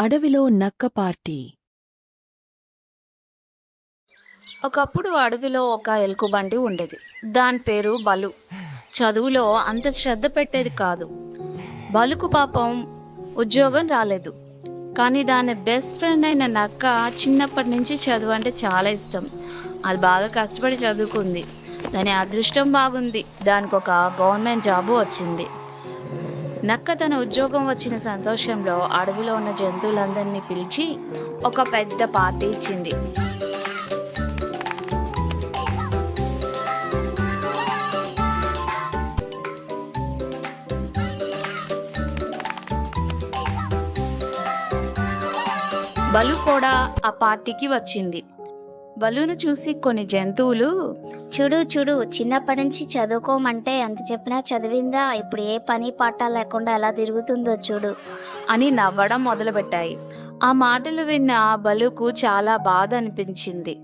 అడవిలో నక్క పార్టీ. ఒకప్పుడు అడవిలో ఒక ఎలుకబంటి ఉండేది. దాని పేరు బలు. చదువులో అంత శ్రద్ధ పెట్టేది కాదు. బలుకు పాపం ఉద్యోగం రాలేదు. కానీ దాని బెస్ట్ ఫ్రెండ్ అయిన నక్క చిన్నప్పటి నుంచి చదువు అంటే చాలా ఇష్టం. అది బాగా కష్టపడి చదువుకుంది. దాని అదృష్టం బాగుంది. దానికి ఒక గవర్నమెంట్ జాబు వచ్చింది. నక్క తన ఉద్యోగం వచ్చిన సంతోషంలో అడవిలో ఉన్న జంతువులందరినీ పిలిచి ఒక పెద్ద పార్టీ ఇచ్చింది. బలు కూడా ఆ పార్టీకి వచ్చింది. బలును చూసి కొన్ని జంతువులు చూడు చూడు చిన్నప్పటి నుంచి చదువుకోమంటే ఎంత చెప్పినా చదివిందా? ఇప్పుడు ఏ పని పాట లేకుండా ఎలా తిరుగుతుందో చూడు. అని నవ్వడం మొదలుపెట్టాయి. ఆ మాటలు విన్న బలుకు చాలా బాధ అనిపించింది.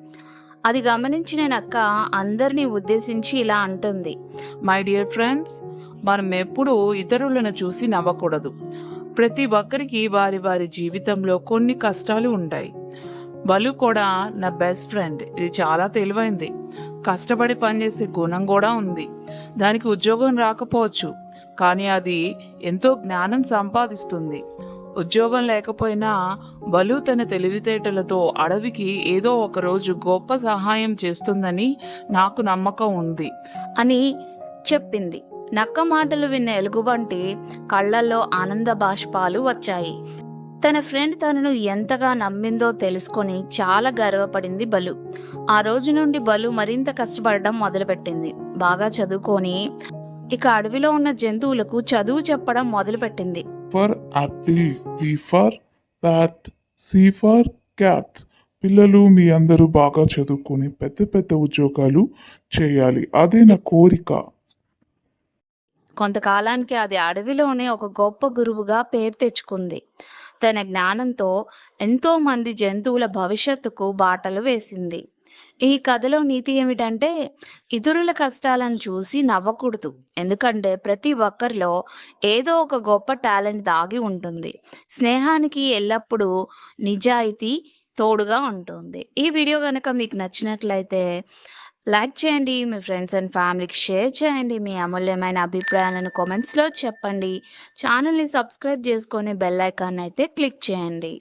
అది గమనించిన నక్క అందరినీ ఉద్దేశించి ఇలా అంటుంది. మై డియర్ ఫ్రెండ్స్ మనం ఎప్పుడూ ఇతరులను చూసి నవ్వకూడదు. ప్రతి ఒక్కరికి వారి వారి జీవితంలో కొన్ని కష్టాలు ఉంటాయి. బలు కూడా నా బెస్ట్ ఫ్రెండ్ ఇది చాలా తెలివైంది. కష్టపడి పనిచేసే గుణం కూడా ఉంది. దానికి ఉద్యోగం రాకపోవచ్చు. కానీ అది ఎంతో జ్ఞానం సంపాదిస్తుంది. ఉద్యోగం లేకపోయినా బలు తన తెలివితేటలతో అడవికి ఏదో ఒక రోజు గొప్ప సహాయం చేస్తుందని నాకు నమ్మకం ఉంది. అని చెప్పింది. నక్క మాటలు విన్న ఎలుగుబంటి కళ్ళల్లో ఆనంద బాష్పాలు వచ్చాయి. తన ఫ్రెండ్ తనను ఎంతగా నమ్మిందో తెలుసుకొని చాలా గర్వపడింది బలు. ఆ రోజు నుండి బలు మరింత కష్టపడడం మొదలుపెట్టింది. బాగా చదువుకొని ఇక అడవిలో ఉన్న జంతువులకు చదువు చెప్పడం మొదలుపెట్టింది. for apple, B for bat, C for cat. పిల్లలు మీ అందరూ బాగా చదువుకొని పెద్ద పెద్ద ఉద్యోగాలు చేయాలి. అదే నా కోరిక. కొంతకాలానికి అది అడవిలోనే ఒక గొప్ప గురువుగా పేరు తెచ్చుకుంది. తన జ్ఞానంతో ఎంతో మంది జంతువుల భవిష్యత్తుకు బాటలు వేసింది. ఈ కథలో నీతి ఏమిటంటే ఇతరుల కష్టాలను చూసి నవ్వకూడదు. ఎందుకంటే ప్రతి ఒక్కరిలో ఏదో ఒక గొప్ప టాలెంట్ దాగి ఉంటుంది. స్నేహానికి ఎల్లప్పుడూ నిజాయితీ తోడుగా ఉంటుంది. ఈ వీడియో కనుక మీకు నచ్చినట్లయితే లైక్ చేయండి మీ ఫ్రెండ్స్ అండ్ ఫ్యామిలీకి షేర్ చేయండి మీ అమూల్యమైన అభిప్రాయాలను కామెంట్స్లో చెప్పండి. ఛానల్ని సబ్స్క్రైబ్ చేసుకొని బెల్ ఐకాన్ అయితే క్లిక్ చేయండి.